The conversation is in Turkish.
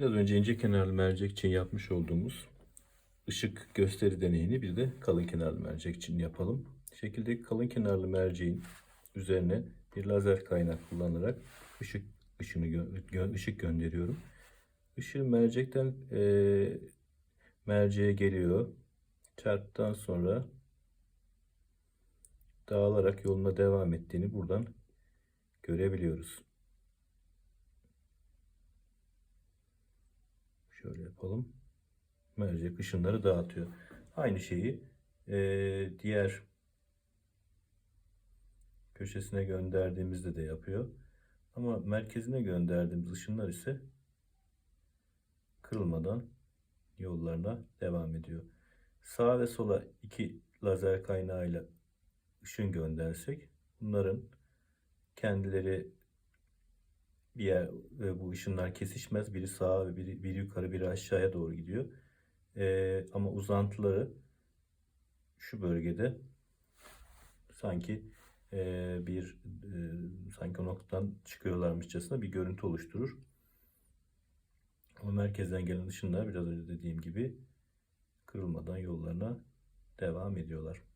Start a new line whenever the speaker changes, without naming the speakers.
Biraz önce ince kenarlı mercek için yapmış olduğumuz ışık gösteri deneyini bir de kalın kenarlı mercek için yapalım. Şekildeki kalın kenarlı merceğin üzerine bir lazer kaynak kullanarak ışık ışını gö- ışık gönderiyorum. Işığın mercekten eee merceğe geliyor. Çarptıktan sonra dağılarak yoluna devam ettiğini buradan görebiliyoruz. Şöyle yapalım. Mercek ışınları dağıtıyor. Aynı şeyi eee, diğer köşesine gönderdiğimizde de yapıyor. Ama merkezine gönderdiğimiz ışınlar ise kırılmadan yollarına devam ediyor. Sağa ve sola iki lazer kaynağıyla ışın göndersek bunların kendileri bir yer ve bu ışınlar kesişmez. Biri sağa ve biri, biri yukarı biri aşağıya doğru gidiyor. Ee, ama uzantıları şu bölgede sanki e, bir e, sanki o noktadan çıkıyorlarmışçasına bir görüntü oluşturur. Ama merkezden gelen ışınlar biraz önce dediğim gibi kırılmadan yollarına devam ediyorlar.